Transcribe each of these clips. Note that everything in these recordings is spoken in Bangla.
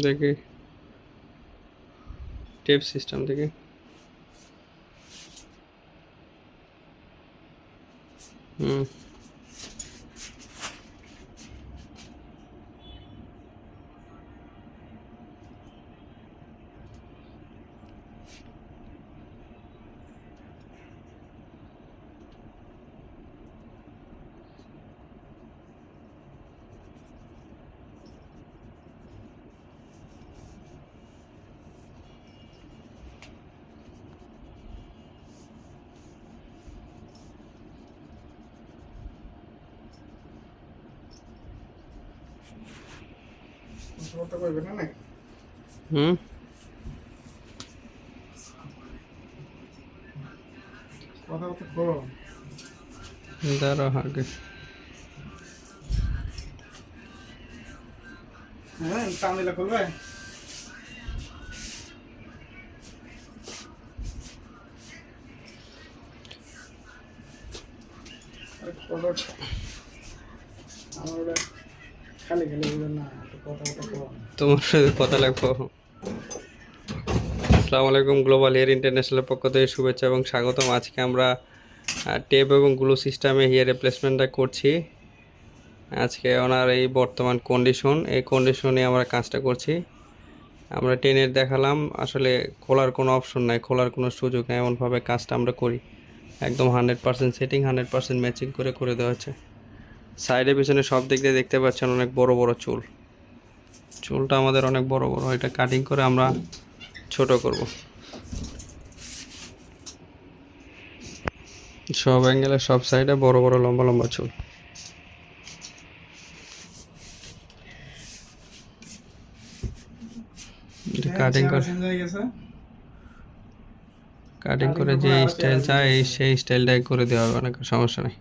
দেখি টেপ সিস্টেম দেখি হুম হুম? কথা তো করো দাঁড়া আগে। হ্যাঁ খুলবে? কথা আমার তোমার সাথে কথা লাগবো। আসসালামু আলাইকুম গ্লোবাল এয়ার ইন্টারন্যাশনালের পক্ষ থেকে শুভেচ্ছা এবং স্বাগতম। আজকে আমরা টেপ এবং গ্লু সিস্টেমে হেয়ার রিপ্লেসমেন্টটা করছি। আজকে ওনার এই বর্তমান কন্ডিশন এই কন্ডিশনে আমরা কাজটা করছি। আমরা টেনের দেখালাম, আসলে খোলার কোনো অপশন নাই, খোলার কোনো সুযোগ নেই, এমনভাবে কাজটা আমরা করি। একদম hundred percent setting hundred percent matching করে করে দেওয়া হচ্ছে। সাইডে পিছনে সব দিক দিয়ে দেখতে পাচ্ছেন অনেক বড় বড় চুল। চুলটা আমাদের অনেক বড় বড় এটা কাটিং করে আমরা ছোট করব। সব অ্যাঙ্গেলে সব সাইডে বড় বড় লম্বা লম্বা চুল। কাটিং করে কাটিং করে যে স্টাইল চায় সেই স্টাইলটাই করে দেওয়া হবে অনেক সমস্যা নেই।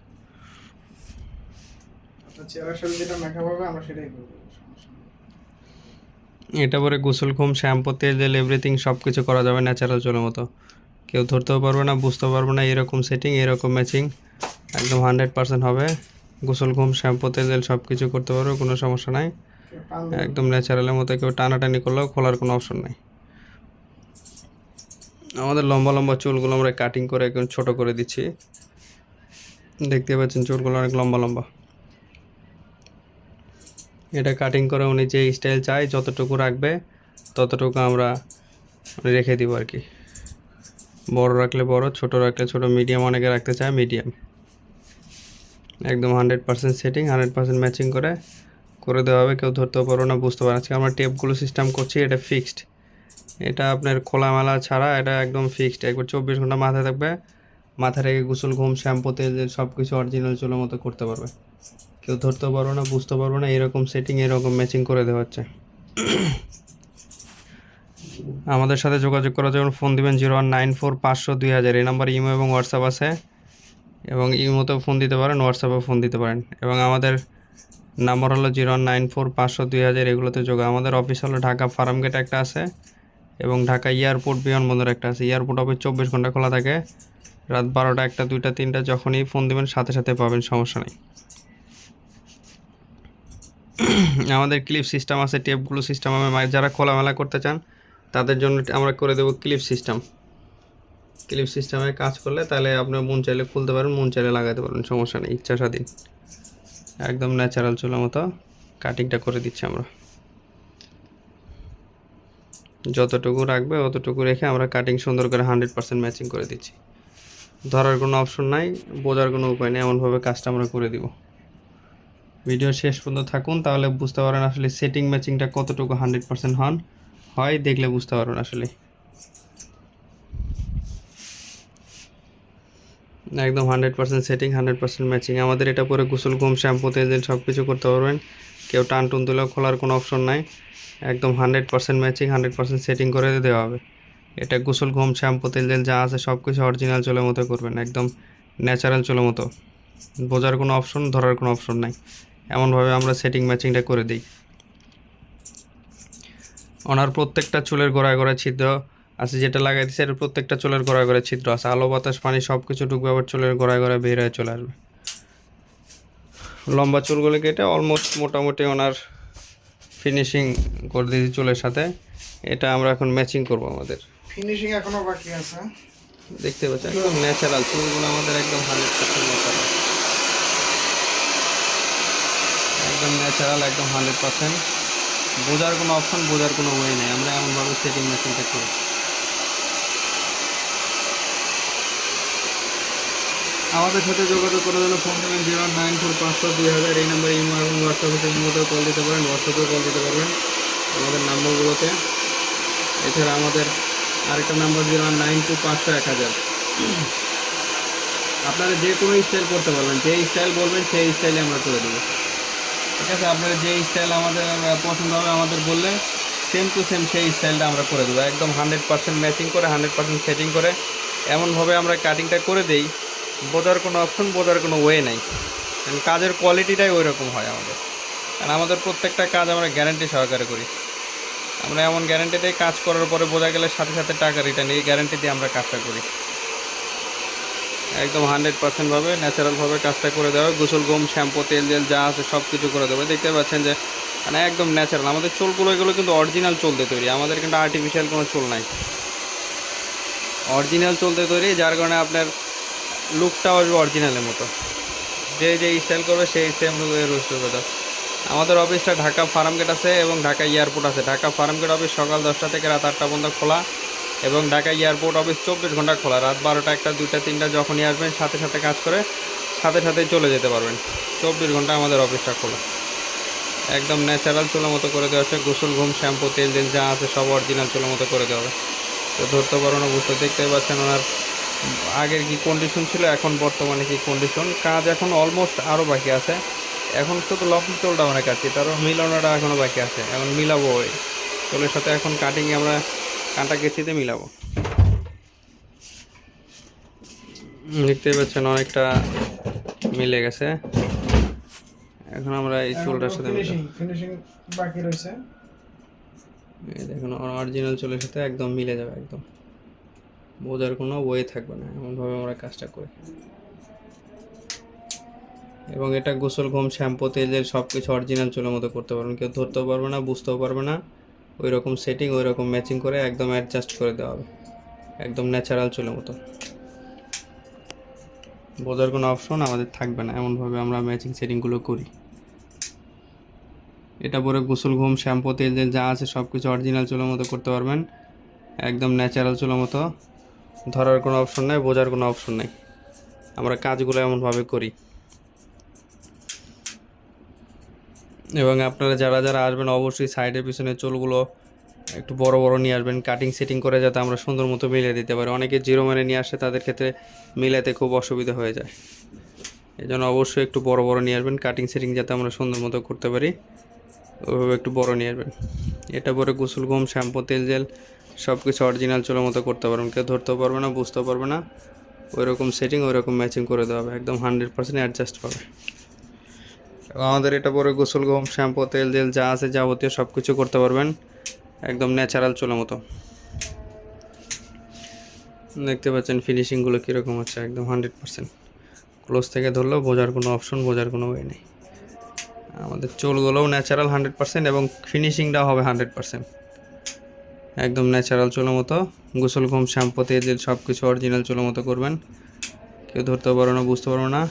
চেহারার সাথে যেটা মেকআপ হবে আমরা সেটাই করব এটা পরে গোসল ঘুম শ্যাম্পু তেল জেল এভরিথিং সব কিছু করা যাবে ন্যাচারাল চুলের মতো। কেউ ধরতেও পারবে না বুঝতেও পারবে না এরকম সেটিং এরকম ম্যাচিং একদম হান্ড্রেড পার্সেন্ট হবে। গোসল ঘুম শ্যাম্পু তেল জেল সব কিছু করতে পারবে কোনো সমস্যা নাই। একদম ন্যাচারালের মতো কেউ টানাটানি করলেও খোলার কোনো অপশন নাই। আমাদের লম্বা লম্বা চুলগুলো আমরা কাটিং করে একদম ছোট করে দিচ্ছি। দেখতে পাচ্ছেন চুলগুলো অনেক লম্বা লম্বা। এটা কাটিং করে উনি যে স্টাইল চাই যতটুকু রাখবে, ততটুকু আমরা রেখে দিব আর কি। বড় রাখলে বড়, ছোট রাখলে ছোট মিডিয়াম অনেকে রাখতে চায় মিডিয়াম একদম hundred percent setting hundred percent matching করে করে দেওয়া হবে। কেউ ধরতেও পারো না, বুঝতে পারো আজকে আমরা টেপগুলো সিস্টেম করছি, এটা ফিক্সড এটা আপনার খোলামেলা ছাড়া এটা একদম ফিক্সড একবার চব্বিশ ঘণ্টা মাথায় থাকবে, মাথা রেখে গোসল, ঘুম, শ্যাম্পু, তেল সব কিছু অরিজিনাল চুলের মতো করতে পারবে। কেউ ধরতে পারব না, বুঝতে পারব না, এরকম সেটিং এরকম ম্যাচিং করে দেওয়া হচ্ছে। আমাদের সাথে যোগাযোগ করার জন্য ফোন দিবেন জিরো ওয়ান নাইন ফোর পাঁচশো দুই হাজার। এই নাম্বার ইমো এবং হোয়াটসঅ্যাপ আছে। এবং ইমোতেও ফোন দিতে পারেন হোয়াটসঅ্যাপে ফোন দিতে পারেন। এবং আমাদের নাম্বার হলো জিরো ওয়ান নাইন ফোর পাঁচশো দুই হাজার। এগুলোতে যোগা আমাদের অফিস হলো ঢাকা ফার্ম গেট একটা আছে এবং ঢাকা এয়ারপোর্ট বিমানবন্দর একটা আছে। এয়ারপোর্ট অফিস চব্বিশ ঘণ্টা খোলা থাকে। রাত বারোটা একটা, দুইটা, তিনটা, যখনই ফোন দিবেন, সাথে সাথে পাবেন, সমস্যা নেই। আমাদের ক্লিপ সিস্টেম আছে টেপগুলো সিস্টেম আমি যারা খোলামেলা করতে চান, তাদের জন্য আমরা করে দেবো ক্লিপ সিস্টেম ক্লিপ সিস্টেমে কাজ করলে তাহলে আপনার মন চাইলে খুলতে পারেন, মন চাইলে লাগাতে পারেন, সমস্যা নেই ইচ্ছা স্বাধীন একদম ন্যাচারাল চুলের মতো কাটিংটা করে দিচ্ছি আমরা। যতটুকু রাখবে অতটুকু রেখে আমরা কাটিং সুন্দর করে হান্ড্রেড পার্সেন্ট ম্যাচিং করে দিচ্ছি। ধরার কোনো অপশন নাই, বোঝার কোনো উপায় নেই, এমনভাবে কাজটা আমরা করে দিব। ভিডিও শেষ পর্যন্ত থাকুন, তাহলে বুঝতে পারেন আসলে সেটিং ম্যাচিংটা কতটুকু হান্ড্রেড পার্সেন্ট হন। হয়, দেখলে বুঝতে পারবেন আসলে। একদম hundred percent setting hundred percent matching আমাদের এটা পরে গোসল, ঘুম শ্যাম্পু তেল সব কিছু করতে পারবেন। কেউ টান টুন দিলেও খোলার কোনো অপশন নাই। একদম hundred percent matching hundred percent setting করে দেওয়া হবে। এটা গোসল, ঘুম শ্যাম্পু তেল যা আছে সব কিছু অরিজিনাল চুলের মতো করবেন, একদম ন্যাচারাল চুলের মতো। বোঝার কোনো অপশন ধরার কোনো অপশন নাই। এমনভাবে আমরা সেটিং ম্যাচিংটা করে দিই। ওনার প্রত্যেকটা চুলের গোড়ায় গোড়ায় ছিদ্র আছে যেটা লাগাই দিচ্ছে এর প্রত্যেকটা চুলের গোড়ায় গোড়ায় ছিদ্র আছে। আলো বাতাস পানি সব কিছু ঢুকবে আবার চুলের গোড়ায় গোড়ায় বের হয়ে চলে আসবে। লম্বা চুলগুলো কেটে অলমোস্ট মোটামুটি ওনার ফিনিশিং করে দিয়েছি চুলের সাথে। এটা আমরা এখন ম্যাচিং করব আমাদের। ফিনিশিং এখনও বাকি আছে। দেখতে পাচ্ছেন একদম ন্যাচারাল চুলগুলো আমাদের একদম হান্ড্রেড পার্সেন্ট ন্যাচারাল একদম ন্যাচারাল একদম হান্ড্রেড পার্সেন্ট বোঝার কোনো অপশন বোঝার কোনো ওয়ে নেই। আমরা এমনভাবে সেটিং মেশিনটা করি। আমাদের সাথে যোগাযোগ করার জন্য ফোন দেবেন জিরো নাইন ফোর পাঁচশো দুই হাজার এই নাম্বারে ইমো এবং হোয়াটসঅ্যাপে ইমোতেও কল দিতে পারেন হোয়াটসঅ্যাপেও কল দিতে পারবেন। আমাদের নাম্বারগুলোতে এছাড়া আমাদের আরেকটা নাম্বার জিরো নাইন টু পাঁচশো এক হাজার আপনারা যে কোনো স্টাইল করতে পারবেন। যে স্টাইল বলবেন, সেই স্টাইলে আমরা করে দেবো। ঠিক আছে, আপনারা যে স্টাইল আমাদের পছন্দ হবে আমাদের বললে সেম টু সেম সেই স্টাইলটা আমরা করে দেবো। একদম হান্ড্রেড পার্সেন্ট ম্যাচিং করে হান্ড্রেড পার্সেন্ট সেটিং করে। এমনভাবে আমরা কাটিংটা করে দেই। বোঝার কোনো অপশন বোঝার কোনো ওয়ে নাই। কারণ কাজের কোয়ালিটিটাই ওই রকম হয় আমাদের। কারণ আমাদের প্রত্যেকটা কাজ আমরা গ্যারান্টি সহকারে করি। আমরা এমন গ্যারান্টি দিয়ে কাজ করার পরে বোঝা গেলে সাথে সাথে টাকা রিটার্ন এই গ্যারান্টি দিয়ে আমরা কাজটা করি। একদম হান্ড্রেড পার্সেন্টভাবে ন্যাচারালভাবে কাজটা করে দেওয়া, গোসল গম শ্যাম্পু, তেল, জেল, যা আছে সব কিছু করে দেবে দেখতে পাচ্ছেন যে মানে একদম ন্যাচারাল আমাদের চুলগুলো, এগুলো কিন্তু অরিজিনাল চলতে তৈরি। আমাদের কিন্তু আর্টিফিশিয়াল কোনো চুল নাই। অরিজিনাল চলতে তৈরি, যার কারণে আপনার লুকটাও আসবে অরিজিনালের মতো। যে যে স্টাইল করবে, সেই সেম করবে দাও আমাদের অফিসটা ঢাকা ফার্মগেট আছে এবং ঢাকা এয়ারপোর্ট আছে। ঢাকা ফার্মগেট অফিস সকাল দশটা থেকে রাত আটটা পর্যন্ত খোলা। এবং ঢাকা এয়ারপোর্ট অফিস চব্বিশ ঘণ্টা খোলা। রাত বারোটা একটা, দুইটা, তিনটা যখনই আসবেন, সাথে সাথে কাজ করে সাথে সাথে চলে যেতে পারবেন। চব্বিশ ঘণ্টা আমাদের অফিসটা খোলা। একদম ন্যাচারাল চুলের মতো করে দেওয়া আছে। গোসল, ঘুম, শ্যাম্পু, তেল তেল যা আছে সব অরিজিনাল চুলের মতো করে দেওয়া হবে। তো ধরতে পারো না, বুঝতে দেখতে পাচ্ছেন ওনার আগের কি কন্ডিশন ছিল, এখন বর্তমানে কি কন্ডিশন কাজ এখন অলমোস্ট আরও বাকি আছে। এখন শুধু লফন চুলটা অনেক আছে তারও মিলানোটা এখনও বাকি আছে। এখন মিলাবো ওই চুলের সাথে। এখন কাটিংয়ে আমরা কাঁটা কেচিতে মিলাবো। দেখতে পাচ্ছেন অনেকটা মিলে গেছে। এখন আমরা এই চুলটার সাথে বাকি রয়েছে। দেখুন অরিজিনাল চুলের সাথে একদম মিলে যাবে একদম। বোঝার কোনো ওয়ে থাকবে না এমনভাবে আমরা কাজটা করি। এবং এটা গোসল ঘুম শ্যাম্পু তেল সব কিছু অরিজিনাল চুলের মতো করতে পারবেন। কেউ ধরতেও পারবে না বুঝতেও পারবে না। ওই রকম সেটিং ওই রকম ম্যাচিং করে একদম অ্যাডজাস্ট করে দেওয়া হবে। একদম ন্যাচারাল চুলের মতো। বোঝার কোনো অপশন আমাদের থাকবে না, এমনভাবে আমরা ম্যাচিং সেটিংগুলো করি। এটা পরে গোসল, ঘুম, শ্যাম্পু, তেল জেল যা আছে সব কিছু অরিজিনাল চুলের মতো করতে পারবেন। একদম ন্যাচারাল চুলের মতো। ধরার কোনো অপশন নেই, বোঝার কোনো অপশন নেই। আমরা কাজগুলো এমনভাবে করি। এবং আপনারা যারা যারা আসবেন, অবশ্যই সাইডের পিছনে চুলগুলো একটু বড় বড় নিয়ে আসবেন কাটিং সেটিং করে যাতে আমরা সুন্দর মতো মিলিয়ে দিতে পারি। অনেকে জিরো মেরে নিয়ে আসে, তাদের ক্ষেত্রে মিলাতে খুব অসুবিধা হয়ে যায়। এই জন্য অবশ্যই একটু বড় বড় নিয়ে আসবেন কাটিং সেটিং যাতে আমরা সুন্দর মতো করতে পারি, ওইভাবে একটু বড় নিয়ে আসবেন। এটা পরে গোসল, ঘুম, শ্যাম্পু, তেল জেল সব কিছু অরিজিনাল চুলের মতো করতে পারবেন। কেউ ধরতেও পারবে না, বুঝতেও পারবে না। ওই রকম সেটিং ওই রকম ম্যাচিং করে দেওয়া হবে। একদম হান্ড্রেড পার্সেন্ট অ্যাডজাস্ট পাবে আমাদের এটা পরে গোসল, ঘুম, শ্যাম্পু, তেল জেল যা আছে যাবতীয় সব কিছু করতে পারবেন। একদম ন্যাচারাল চুলের মতো। দেখতে পাচ্ছেন ফিনিশিংগুলো কীরকম হচ্ছে, একদম হান্ড্রেড পার্সেন্ট ক্লোজ থেকে ধরলেও বোঝার কোনো অপশন বোঝার কোনো ওয়ে নেই। আমাদের চুলগুলোও ন্যাচারাল হান্ড্রেড পার্সেন্ট এবং ফিনিশিংটাও হবে হান্ড্রেড পার্সেন্ট একদম ন্যাচারাল চুলের মতো, গোসল, ঘুম, শ্যাম্পু, তেল সব কিছু অরিজিনাল চুলের মতো করবেন। কেউ ধরতে পারো না, বুঝতে পারো না।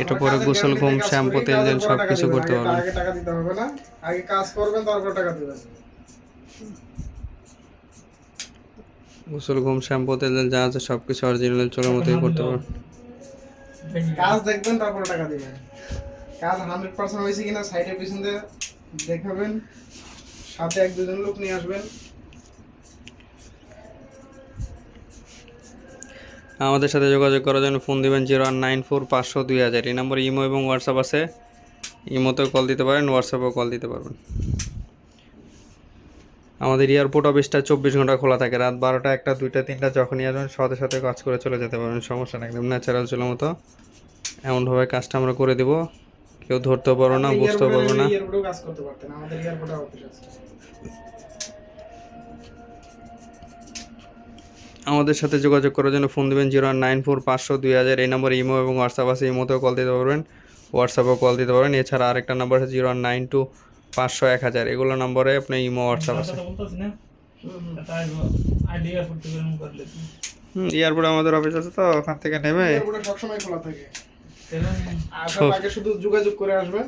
এটা পরে গোসল ঘুম শ্যাম্পু তেল পর সব কিছু করতে পারবেন আগে টাকা দিতে হবে না। আগে কাজ করবেন তারপর টাকা দিবেন। গোসল ঘুম শ্যাম্পু তেল যা আছে সব কিছু অরিজিনাল চুলের মতোই করতে পারবেন কাজ দেখবেন তারপর টাকা দিবেন। কাজ হান্ড্রেড পার্সেন্ট হয়েছে কিনা সাইডে পিছনে দেখাবেন। সাথে এক দুজন লোক নিয়ে আসবেন। আমাদের সাথে যোগাযোগ করার জন্য ফোন দিবেন জিরো ওয়ান নাইন ফোর পাঁচশো দুই হাজার। এই নম্বরে ইমো এবং হোয়াটসঅ্যাপ আছে। ইমোতেও কল দিতে পারেন হোয়াটসঅ্যাপেও কল দিতে পারবেন। আমাদের এয়ারপোর্ট অফিসটা চব্বিশ ঘণ্টা খোলা থাকে। রাত বারোটা একটা দুইটা তিনটা যখনই আসবেন সাথে সাথে কাজ করে চলে যেতে পারবেন। সমস্যা নেই একদম ন্যাচারাল চুলের মতো। এমনভাবে কাজটা আমরা করে দেবো। কেউ ধরতেও পারব না বুঝতেও পারব না। আমাদের সাথে যোগাযোগ করার জন্য ফোন দেবেন জিরো নাইন ফোর পাঁচশো দুই হাজার। এই নম্বরে ইমো এবং হোয়াটসঅ্যাপ আছে ইমোতেও কল দিতে পারবেন হোয়াটসঅ্যাপেও কল দিতে পারবেন। এছাড়া আরেকটা নাম্বার আছে জিরো নাইন টু পাঁচশো এক হাজার। এগুলো নম্বরে আপনি ইমো হোয়াটসঅ্যাপ আছে। এয়ারপোর্টে আমাদের অফিস আছে তো ওখান থেকে নেবে। সবসময় খোলা থাকে। আগে শুধু যোগাযোগ করে আসবেন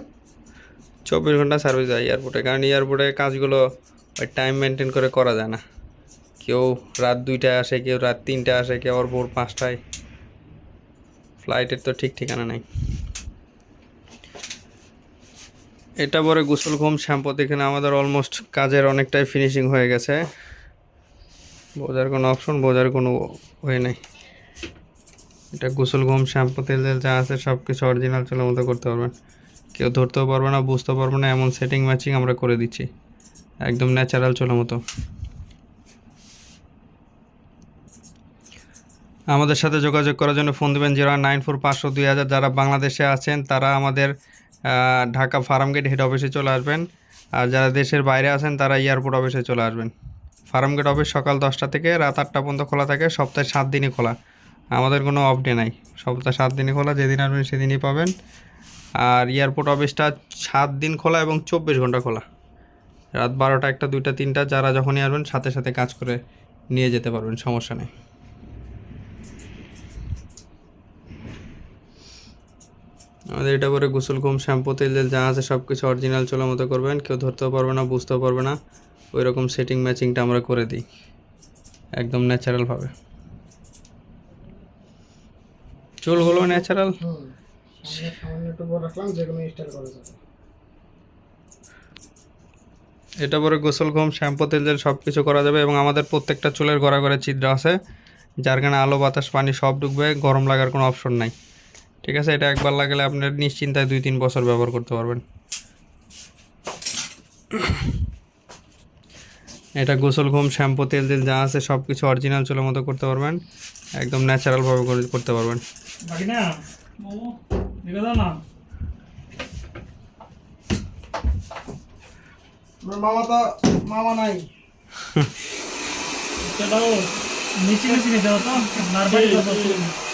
চব্বিশ ঘণ্টা সার্ভিস হয় এয়ারপোর্টে কারণ এয়ারপোর্টে কাজগুলো ওই টাইম মেনটেন করে করা যায় না। কেউ রাত দুইটায় আসে, কেউ রাত তিনটায় আসে, কেউ আবার ভোর পাঁচটায়। ফ্লাইটের তো ঠিক ঠিকানা নেই। এটা পরে গোসল, ঘুম, শ্যাম্পু দেখেন আমাদের অলমোস্ট কাজের অনেকটাই ফিনিশিং হয়ে গেছে। বোঝার কোনো অপশন বোঝার কোনো ওয়ে নেই। এটা গোসল, ঘুম, শ্যাম্পু তেল তেল যা আছে সব কিছু অরিজিনাল চলার মতো করতে পারবেন। কেউ ধরতেও পারবে না বুঝতে পারবে না, এমন সেটিং ম্যাচিং আমরা করে দিচ্ছি। একদম ন্যাচারাল চলার মতো। আমাদের সাথে যোগাযোগ করার জন্য ফোন দেবেন জিরো নাইন ফোর পাঁচশো দুই হাজার। যারা বাংলাদেশে আছেন, তারা আমাদের ঢাকা ফার্মগেট হেড অফিসে চলে আসবেন। আর যারা দেশের বাইরে আছেন, তারা এয়ারপোর্ট অফিসে চলে আসবেন। ফার্মগেট অফিস সকাল দশটা থেকে রাত আটটা পর্যন্ত খোলা থাকে, সপ্তাহে সাত দিনই খোলা। আমাদের কোনো অফ ডে নাই। সপ্তাহে সাত দিনই খোলা, যেদিন আসবেন সেদিনই পাবেন। আর এয়ারপোর্ট অফিসটা সাত দিন খোলা এবং চব্বিশ ঘণ্টা খোলা। রাত বারোটা, একটা, দুইটা, তিনটা, যারা যখনই আসবেন, সাথে সাথে কাজ করে নিয়ে যেতে পারবেন, সমস্যা নেই। আমাদের এটা পরে গোসল, ঘুম, শ্যাম্পু, তেল যা আছে সব কিছু অরিজিনাল চলার মতো করবেন কেউ ধরতেও পারবে না, বুঝতেও পারবে না। ওই রকম সেটিং ম্যাচিংটা আমরা করে দিই। একদম ন্যাচারালভাবে চুল চুলগুলো ন্যাচারাল এটা পরে গোসল, ঘুম, শ্যাম্পু, তেল তেল সব কিছু করা যাবে এবং আমাদের প্রত্যেকটা চুলের ঘরে ঘরে ছিদ্র আছে। যার কারণে আলো, বাতাস, পানি সব ঢুকবে, গরম লাগার কোনো অপশন নাই। ঠিক আছে? এটা একবার লাগালে আপনার নিশ্চিন্তায় দুই তিন বছর ব্যবহার করতে পারবেন। এটা গোসল ঘুম শ্যাম্পু তেল তেল যা আছে সব কিছু অরিজিনাল চুলের মতো করতে পারবেন। একদম ন্যাচারালভাবে করে- করতে পারবেন। মোমো তো নাই। সেটাও নিচে নিচে নিতে হতো নার্ভাস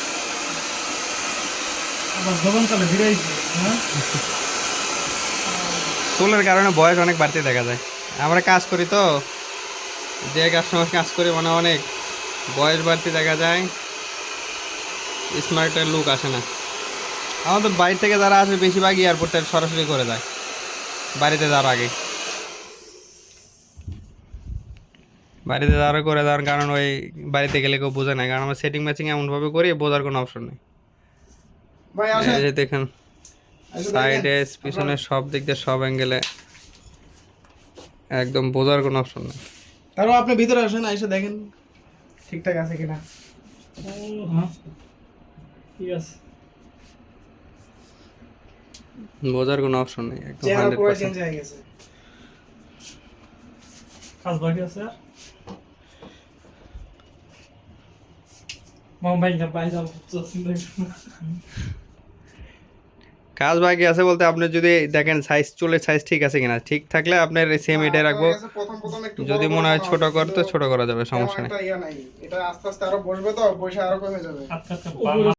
হ্যাঁ? চুলের কারণে বয়স অনেক বাড়তে দেখা যায়। আমরা কাজ করি তো, যে কাস্টমার কাজ করি মানে অনেক, বয়স বাড়তে দেখা যায় স্মার্টের লুক আসে না। আমাদের বাড়ি থেকে যারা আসে বেশিরভাগ এয়ারপোর্টে সরাসরি করে যায়, বাড়িতে যাওয়ার আগে। বাড়িতে যাওয়ার করে দেওয়ার কারণ ওই বাড়িতে গেলে কেউ বোঝে না, কারণ আমরা সেটিং ম্যাচিং এমনভাবে করি, বোঝার কোনো অপশন নেই। ভাই আসেন। দেখেন। সাইডে পিছনে সব দিক দিয়ে সব অ্যাঙ্গেলে একদম বোঝার কোনো অপশন নেই। তারপর আপনি ভিতরে আসেন এসে দেখেন ঠিকঠাক আছে কিনা। হ্যাঁ ঠিক আছে। বোঝার কোনো অপশন নেই একদম চেহারা হান্ড্রেড পুরো পার্সেন্ট চেঞ্জ হয়ে গেছে। কাজ বাকি আছে আর? মাম ভাই পাই যাব চিন্তা কাজ বাকি আছে বলতে আপনি যদি দেখেন সাইজ চুলের সাইজ ঠিক আছে কিনা ঠিক থাকলে আপনার সেম এটাই রাখব। যদি মনে হয় ছোট করতে ছোট করা যাবে সমস্যা নাই। এটা আস্তে আস্তে আরও বসবে তো বসে আরও কমে যাবে। আচ্ছা আচ্ছা